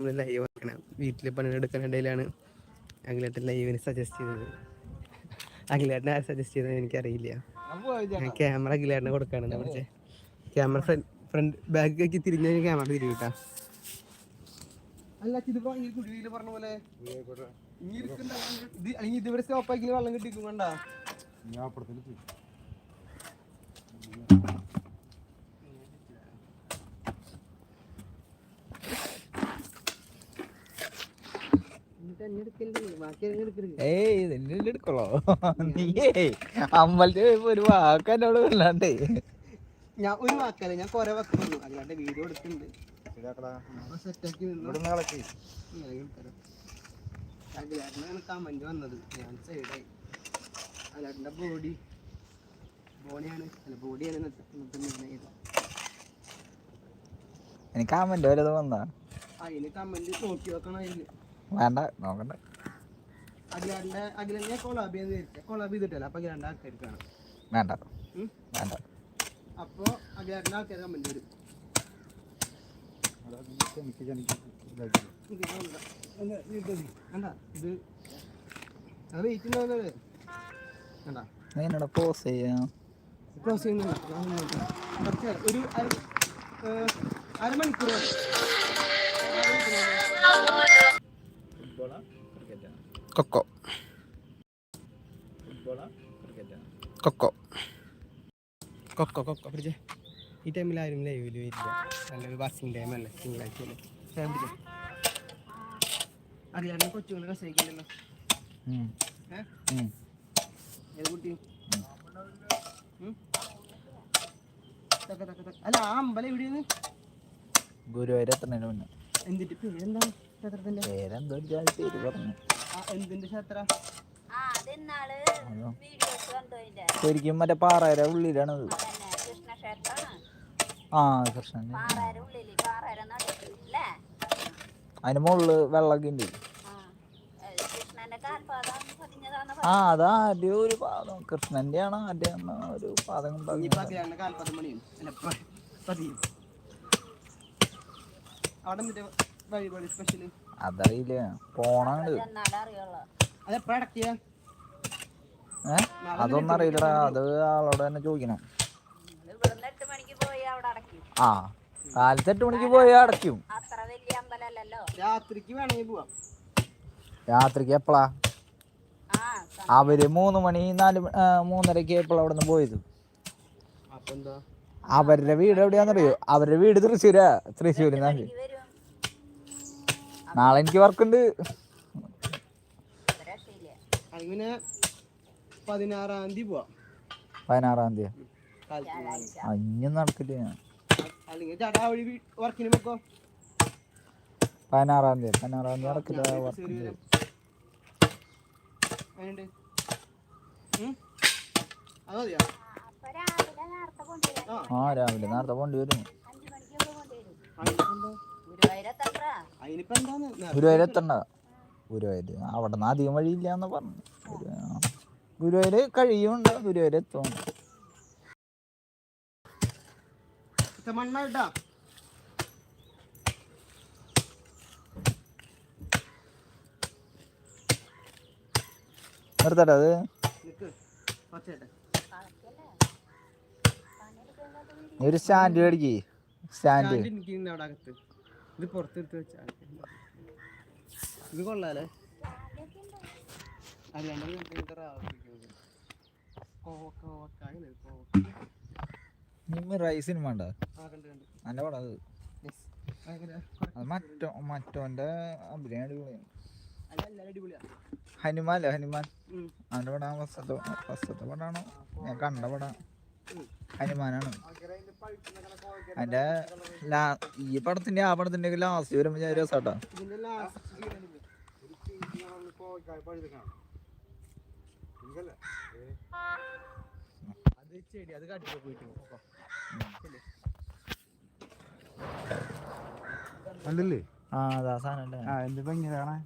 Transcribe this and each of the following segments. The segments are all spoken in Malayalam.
നമ്മൾ ലൈവ് ആക്കണം. വീട്ടിൽ പണിയെടുക്കാനിടയിലാണ് അഖിലേട്ടൻ ലൈവിന് സജസ്റ്റ് ചെയ്തത്. അഖിലേട്ടനെ ആ സജസ്റ്റ് ചെയ്തത് എനിക്കറിയില്ല. ഞാൻ ക്യാമറ അഖിലേട്ടനെ കൊടുക്കാണ് പക്ഷേ ക്യാമറ ഫ്രണ്ട് ഫ്രണ്ട് ബാഗിലേക്ക് തിരിഞ്ഞ ക്യാമറ തിരി കിട്ടാ. അല്ല പറഞ്ഞ പോലെ ഇതുവരെ സ്റ്റോപ്പ് ആക്കി വെള്ളം കിട്ടിക്കും വേണ്ട ഏയ് എടുക്കോളോ നീയേ അമ്പലത്തിൽ പോയപ്പോ ഒരു വാക്ക് എന്നോട് വല്ലാണ്ടേ. ഞാൻ ഒരു വാക്കല്ല ഞാൻ കൊറേ വാക്ക് പറഞ്ഞു. അല്ലാണ്ട് വീഡിയോ എടുക്കുന്നുണ്ട് സെറ്റാക്കി അഖിലേട്ടനാണ് കമന്റ് വന്നത്. ഞാൻ സൈഡായി ബോഡി അല്ല ബോഡിയാണ് എനിക്ക് കമന്റ് വല്ലതും വന്നാ. അതിന് കമന്റ് നോക്കി വെക്കണം അതിന് വേണ്ട നോക്കണ്ട. അഖിലേട്ടന്റെ അഖിലേട്ടനെ കൊളാബ് ചെയ്ത് വിചാരിച്ച കൊളാബ് ചെയ്തിട്ടല്ല. അപ്പൊ അഖിലേട്ടന്റെ ആൾക്കാർക്കാണ് വേണ്ട? വേണ്ട. അപ്പോ ആൾക്കാർ കമന്റ് വരും. ഇത് വേണ്ട. ഒന്ന് നീട്ടത്. കൊക്കോ. അരമണിക്കൂർ മതി. കൊക്കോ. കൊക്കോ കൊക്കോ. പിടിച്ചേ ഈ ടൈമിൽ ആരും ലൈവിൽ വരില്ല. നല്ലൊരു ബസ്സിങ് ടൈം അല്ലേ തിങ്കളാഴ്ച അല്ലേ? പിടിച്ചേ അറിയാണ്ട് കൊച്ചുങ്ങൾ കസയിക്കില്ലല്ലോ. ഏത് കുട്ടി. അല്ല ആ അമ്പലം എവിടെയാണ്? ഗുരുവായൂർ എത്തുന്നതിന് എന്നിട്ട് പേരെന്താണ്? ക്ഷേത്രത്തിന്റെ? പേരെന്തോ ഒരു ജാതി പേര് പറഞ്ഞു. എന്തിന്റെ ക്ഷേത്ര. ശരിക്കും മറ്റേ പാറയുടെ ഉള്ളിലാണത്. അതന്നെ, ആ കൃഷ്ണൻ? അതിന് മുകളിൽ വെള്ളമൊക്കെ ഉണ്ട്. ആ. അതാ ആദ്യം ഒരു പാദം. കൃഷ്ണന്റെ ആണ് ആദ്യം ഒരു പാദം അവിടെ വഴിപാട് സ്പെഷ്യൽ അതറിയില്ല. പോണാണ്ട്. അടക്ക അതൊന്നും അറിയില്ലടാ. അത് ആളോട് തന്നെ ചോദിക്കണം. ആ. കാലത്ത് എട്ട് മണിക്ക് പോയി അടയ്ക്കും. അമ്പലല്ലല്ലോ? രാത്രിക്ക് വേണമെങ്കിൽ പോവാം. രാത്രിക്ക് എപ്പോഴാ ആ സ- അവർ മൂന്ന് മണി നാല് മൂന്നരക്ക് എപ്പോഴാ അവിടെ നിന്ന് പോയത്? അവരുടെ വീട് എവിടെയാണെന്നറിയോ? അവരുടെ വീട് തൃശ്ശൂരാ. തൃശ്ശൂരിൽ നിന്നാണ് മണിക്ക് വരും നാളെ എനിക്ക് വർക്ക് ഉണ്ട്. രക്ഷയില്ല അങ്ങനെ പതിനാറാം തീയതി പോവാം. പതിനാറാം തീയതി. അഞ്ഞും നടക്കില്ല. ഞാൻ പതിനാറാം തീയതി പതിനാറാം തീയതി നടക്കില്ല വർക്കുണ്ട് ആ ആ രാവിലെ നേരത്തെ പോണ്ടി വരും നേരത്തെ ഗുരുവായൂർ എത്തണ്ട ഗുരുവായൂർ അവിടെ നിന്ന് അധികം വഴിയില്ല എന്ന് പറഞ്ഞു. ഗുരുവായൂര് കഴിയുണ്ട് ഗുരുവായൂർ ഗുരുവായൂർ എത്തും മണ്ണായിട്ടാ. നിർത്തട്ടെ അത്. ഒരു സ്റ്റാൻഡ് മേടിക്കേ. സ്റ്റാൻഡ്. ഇത് പുറത്തെടുത്ത് വെച്ചാൽ ഇത് കൊള്ളാലേ അല്ലാണ്ട് ഇങ്ങനത്തെ റാവുപിടിക്കുന്നത്. കോവക്ക, കോവക്ക, അങ്ങനെ കോവക്ക. നീ റൈസ് സിനിമ ആ, കണ്ട്, കണ്ട്. നല്ല പടം അത് മറ്റോ മറ്റോന്റെ അഭിനയം അടിപൊളിയാണ് ഹനുമാൻ അല്ലേ ഹനുമാൻ. അവന്റെ പടം ഫസ്റ്റത്തെ ഫസ്റ്റത്തെ പടാണോ ഞാൻ കണ്ട പടം. ഹനുമാനാണ് അതിന്റെ ഈ പടത്തിന്റെ ആ പടത്തിന്റെ ലാസ്റ്റ് വരുമ്പോ ഞാൻ രസാട്ടാ. അത് ചെടി അത് കാട്ടിൽ പോയിട്ട് നോക്കാം. ആ അതാ സാധനം ആ എന്തിപ്പോ ഇങ്ങനെ കാണാൻ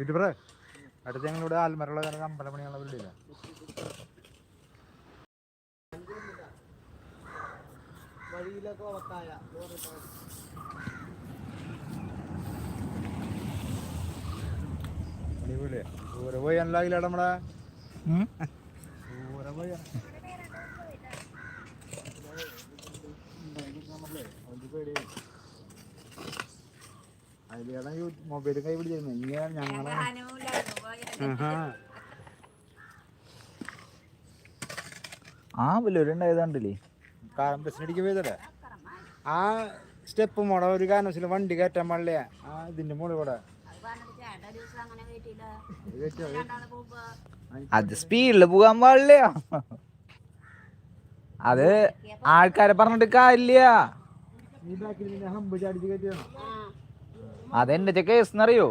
യൂട്യൂബറെ അടുത്ത് ഞങ്ങളിവിടെ ആൽമരമുള്ള കാരണം അമ്പലം പണിയുള്ള വീടില്ല വഴിയിലൊക്കെ ഉറക്കായ അടിപൊളിയാ. ദൂരെ പോയി ഉം? ദൂരെ പോയി. അതിലേടാ മൊബൈൽ കൈ പിടിച്ചിരുന്നു. ഇങ്ങനെ ഞങ്ങളെ. ആ വല്ലവരുണ്ടായതാണ്ടില്ലേ കാരം ബസ്സിനടിക്ക് പോയതല്ലേ? ആ സ്റ്റെപ്പ് മോടെ ഒരു കാരണവശാലും വണ്ടി കയറ്റാൻ പാടില്ല? ആ ഇതിന്റെ മുകളിൽ കൂടെ. അത് സ്പീഡിൽ പോകാൻ പാടില്ല. അത് ആൾക്കാരെ പറഞ്ഞിട്ട് കാര്യമില്ല. നിന്നെ ഹമ്പ് ചാടിച്ച് കയറ്റിയാണോ അതെന്റെ കേസ് എന്നറിയോ?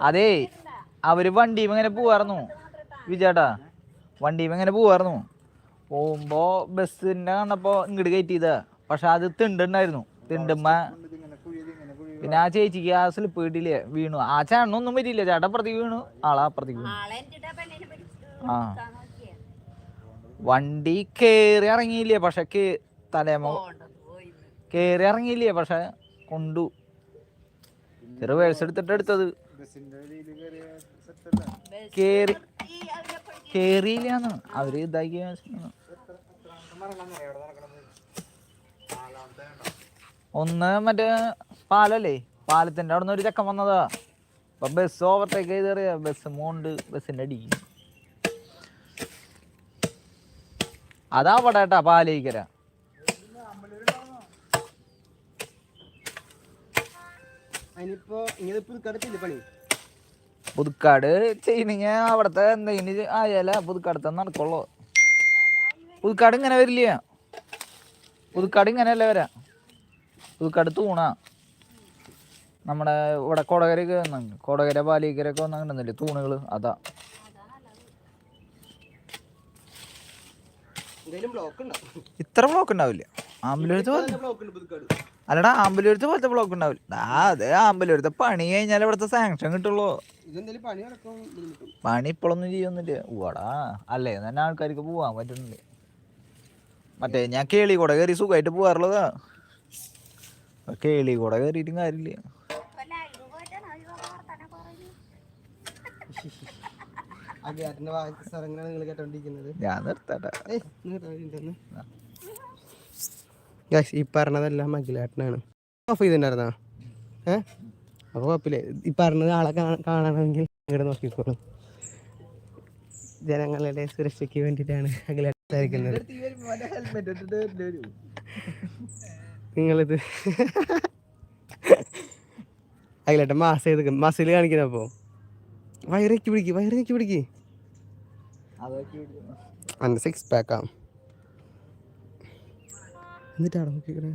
അതേ അവർ വണ്ടിയും ഇങ്ങനെ പോവായിരുന്നു വിജേട്ടാ വണ്ടിയും ഇങ്ങനെ പോവായിരുന്നു പോകുമ്പോ ബസ്സിന്റെ കണ്ടപ്പോ ഇങ്ങോട്ട് കയറ്റിയതാ. പക്ഷെ അത് തിണ്ടുണ്ടായിരുന്നു. കുഴി പിന്നെ ആ ചേച്ചിക്ക് ആ സ്ലിപ്പ് കിട്ടിയില്ലേ? വീണു. ആ ചേട്ടനൊന്നും പറ്റിയില്ല. ചേട്ടാ അപ്പുറത്തേക്ക് വീണു. ആളാ അപ്പുറത്തേക്ക് വീണു. ആ. വണ്ടി കേറി ഇറങ്ങിയില്ലേ? പക്ഷെ തലേമ കേറി ഇറങ്ങിയില്ലേ? പക്ഷെ കൊണ്ടു റിവേഴ്സ് എടുത്തിട്ട് എടുത്തത്. കേറി കേറിയില്ലാന്ന്. അവർ ഇതാക്കിയ ഒന്ന് മറ്റേ പാലല്ലേ? പാലത്തിന്റെ അവിടെ നിന്ന് ഒരു ചക്കം വന്നതാ. അപ്പൊ ബസ് ഓവർടേക്ക് ചെയ്ത് കയറിയ ബസ് മോണ്ട് ബസ്സിന്റെ അടി. അതാ പടേട്ടാ പാലേക്കര. അതിനിപ്പോ ഇങ്ങനെ പുതുക്കടത്തില്ല പണി. പുതുക്കാട് ചെയ്യണെങ്കിൽ അവിടത്തെ എന്തെങ്കിലും ആയാലേ പുതുക്കാടത്തെ നടക്കുള്ളൂ. പുതുക്കാട് ഇങ്ങനെ വരില്ല. പുതുക്കാട് ഇങ്ങനെയല്ല വരാ? പുതുക്കാട് തൂണ. നമ്മുടെ ഇവിടെ കൊടകരയൊക്കെ വന്നുണ്ട് കൊടകര പാലിക്കരൊക്കെ കിട്ടുന്നില്ലേ തൂണുകൾ? അതാ. ഇത്ര ബ്ലോക്ക് ഉണ്ടാവില്ല. ആംബുലൻസ് അല്ലടാ ആമ്പലൂരത്തെ പോലത്തെ ബ്ലോക്ക് ഉണ്ടാവില്ല ആ അതെ ആമ്പലൂരത്തെ പണി കഴിഞ്ഞാൽ ഇവിടുത്തെ സാങ്ഷൻ കിട്ടുള്ളൂ. പണി ഇപ്പോഴൊന്നും ചെയ്യൊന്നുമില്ല ഓടാ അല്ലേ? തന്നെ ആൾക്കാർക്ക് പോവാൻ പറ്റുന്നില്ല മറ്റേ ഞാൻ കേളി കൂടെ കയറി സുഖമായിട്ട് പോവാറുള്ളതാ കേളി കൂടെ കയറിയിട്ടും കാര്യമില്ല. ഞാൻ live പോയിട്ടാണ് അവർ പറഞ്ഞ വർത്താനം പറയുന്നത്. അഗാറ്റിന്റെ സ്ഥലങ്ങളാണ് നിങ്ങൾ കേട്ടോണ്ടിരിക്കുന്നത് ഞാൻ നിർത്തട്ടെ Guys, ഈ പറഞ്ഞതെല്ലാം അഖിലേട്ടനാണ്. ഓഫ് ചെയ്തിട്ടുണ്ടായിരുന്നാ? ഏ? അപ്പോൾ കുഴപ്പമില്ല. ഈ പറഞ്ഞത് ആളെ കാണ- കാണണമെങ്കിൽ ഇങ്ങോട്ട് നോക്കിക്കോളും. ജനങ്ങളുടെ സുരക്ഷയ്ക്ക് വേണ്ടിയിട്ടാണ് അഖിലേട്ടൻ സംസാരിക്കുന്നത്. നിങ്ങളിത് അഖിലേട്ടൻ മാസ് ചെയ്ത് മസിൽ കാണിക്കുന്നപ്പോൾ വയറേക്ക് പിടിക്ക് വയറേക്ക് പിടിക്ക്. അന്ന് സിക്സ് പാക്കാ എന്നിട്ടാണ് നോക്കിക്കണേ എന്നിട്ടായ, ചെടി പറിക്കാറായ? ഇതൊക്കെ കുഞ്ഞാവട്ടെ. ഇത് വെച്ചാ നോക്കിക്കണേ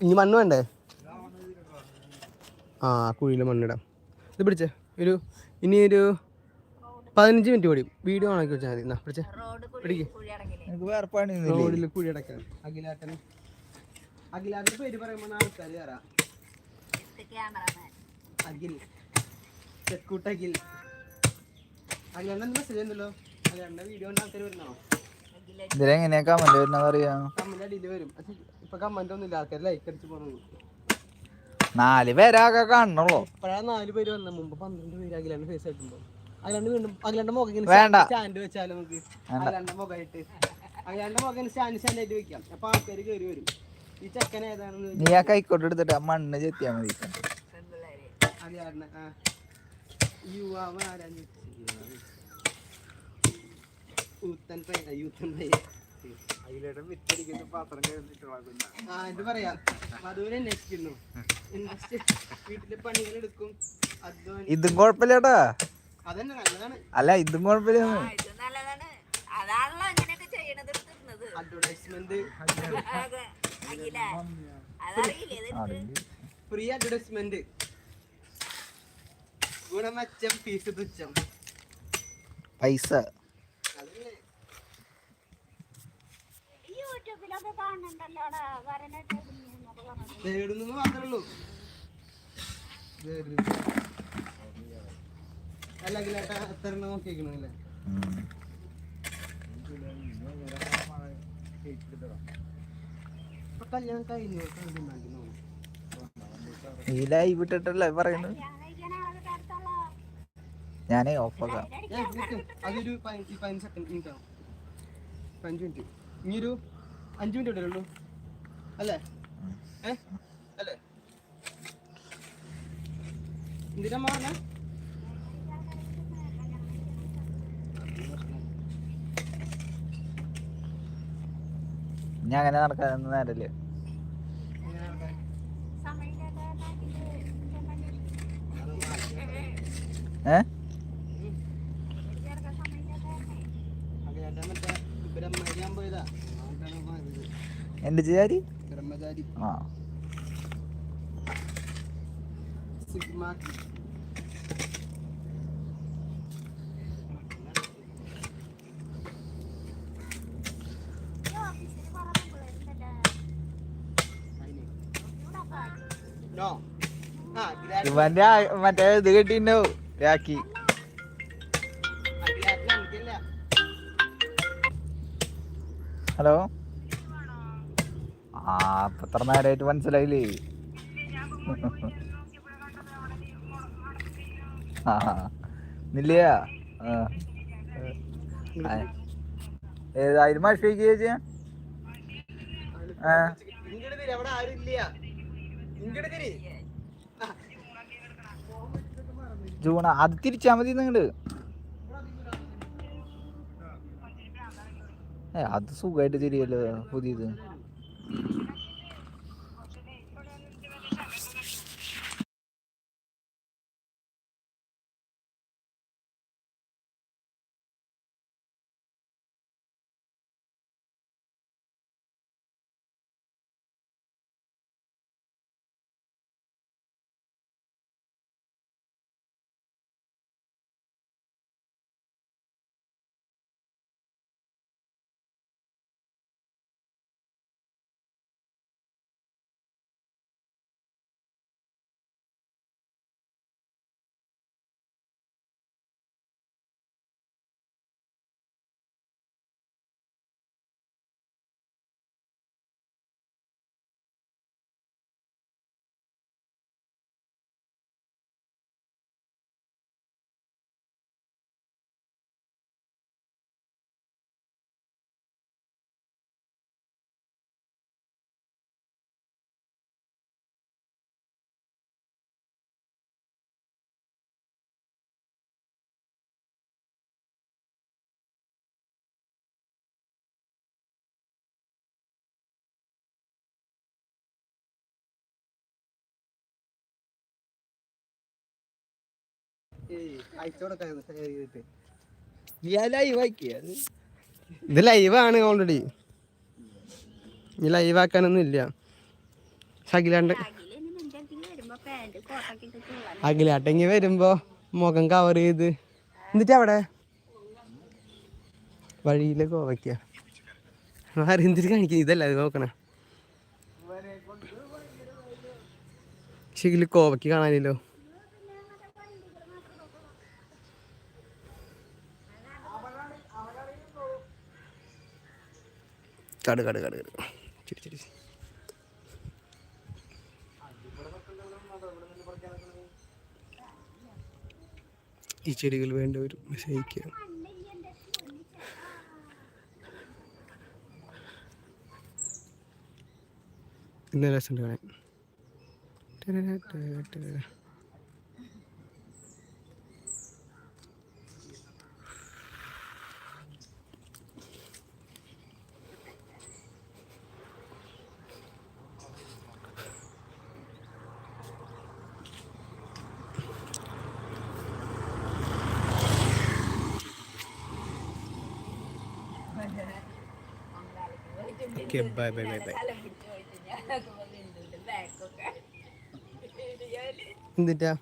ഇനി മണ്ണ് വേണ്ടേ? ആ കുഴിയിൽ മണ്ണിടാം. ഇത് പിടിച്ചേ ഒരു ഇനി ഒരു പതിനഞ്ച് മിനിറ്റ് കൂടി വീഡിയോ ഓണാക്കി വെച്ചാൽ മതി. എന്നാ പിടിച്ചേ. പിടിക്കേ. റോഡിൽ കുഴി അടക്കാൻ അഖിലാട്ടൻ അഖിലാട്ടന്റെ പേര് പറയുമ്പോൾ ആൾക്കാർ കയറാം അഖിൽ. ചെക്കൂട്ട് അഖിൽ. അഖിലാട്ടൻ മെസ്സേജ് ഉണ്ടല്ലോ? അഖിലാട്ടന്റെ വീഡിയോ കൊണ്ട് ആൾക്കാർ വരുന്നോ ഇതിലെങ്ങനെയാ കമന്റ് വരുന്നത് അറിയാം കമന്റ് അടിയിൽ വരും. ഇപ്പൊ കമന്റ് ഒന്നും ഇല്ല. ആൾക്കാർ ലൈക്ക് അടിച്ച് പോകുന്നു നാല് പേരാകെ കാണണല്ലോ ഇപ്പഴാ നാല് പേര് വന്ന. മുമ്പ് പന്ത്രണ്ട് പേര് അഖിലാണ്ട് ഫേസ് ആയിട്ടുണ്ടോ. അഖിലാണ്ട് വീണ്ടും അഖിലാണ്ട് മുഖം വേണ്ട. സ്റ്റാൻഡ് വെച്ചാലോ നമുക്ക്? അഖിലാണ്ട് മുഖമായിട്ട്. അഖിലാണ്ട് മുഖം സ്റ്റാൻഡ് സ്റ്റാൻഡ് ആയിട്ട് വെക്കാം. അപ്പൊ ആൾക്കാർ കയറി വരും. ഈ ചെക്കൻ ഏതാണെന്ന് നീ ആ കൈക്കോട്ട് എടുത്തിട്ട് മണ്ണ് ചെത്തിയാ മതി. അഖിലാണ്ട് ആ. യുവാവ് ചോദിച്ചു. യൂത്തൻ പയ്യ യൂത്തൻ പയ്യ അതിലേട്ടൻ വിറ്റടിക്കുന്ന പാത്രം കഴിഞ്ഞിട്ടുള്ള ആ ഇത് പറയാം. മധുവിനെ അന്വേഷിക്കുന്നു. ഇൻട്രസ്റ്റ് വീട്ടിലെ ഇതും കുഴപ്പമില്ലട്ടാ? അതന്നെ നല്ലതാണ്. അല്ല ഇതും കുഴപ്പമില്ല. എടുത്തിരുന്നത് അഡ്വർടൈസ്മെന്റ് ഫ്രീ അഡ്വർടൈസ്മെന്റ് ഗുണമച്ചം ഫീസ് തുച്ഛം. പൈസ. തേടുന്നു മാത്രമേ ഉള്ളൂ. അല്ല അഖിലേട്ടാ എത്ര നോക്കിയിരിക്കണല്ലേ ഈ ലൈവ് ഇട്ടിട്ടല്ലേ പറയുന്നത് ഞാനേ ഓഫാക്കാം അതൊരു പതിനഞ്ച് പതിനഞ്ച് സെക്കൻഡ് മിനിറ്റ് ആവും മിനിറ്റ് ഇനിയൊരു അഞ്ച് മിനിറ്റ് ഇടേ അല്ലേ? ഏ? അല്ലേ? എന്തിനാ പറഞ്ഞ ഞാൻ അങ്ങനെ നടക്കാൻ നേരല്ലേ ഏ മറ്റേ ബ്രഹ്മചാരി ഞാൻ പോയതാ അതുകൊണ്ടാണ് പോയത്. എന്റെ ചേരി ആ. ഇവന്റെ മറ്റേ ഇത് കിട്ടിണ്ടാവും രാക്കി ഹലോ? ആ ഇപ്പൊ എത്ര നേരമായിട്ട് മനസ്സിലായില്ലേ ആ. ഏതായാലും മഷയ്ക്ക് ചേച്ചി ജൂണ അത് തിരിച്ചാ മതി നിങ്ങട് അത് സുഖമായിട്ട് തിരിയല്ലോ പുതിയത്. ഇത് ലൈവാണ് ഓൾറെഡി ഇനി ലൈവ് ആക്കാനൊന്നും ഇല്ല. അഖിലാണ്ട് അഖിലാട്ടെങ്കി വരുമ്പോ മുഖം കവർ ചെയ്ത്. എന്നിട്ട് അവിടെ? വഴിയിലെ കോവയ്ക്ക ആരെന്തിരി കാണിക്കുന്നത് ഇതല്ല ഇത് നോക്കണേ. പക്ഷെ കോവയ്ക്ക് കാണാനില്ലോ. കട് കട് കട് കട്. ചിരി ചിരി ഈ ചെടികൾ ഒരു മെസ്സേജ് ഇന്ന രസമുണ്ട് കാണാൻ okay bye bye bye bye. എന്തിട്ടാ?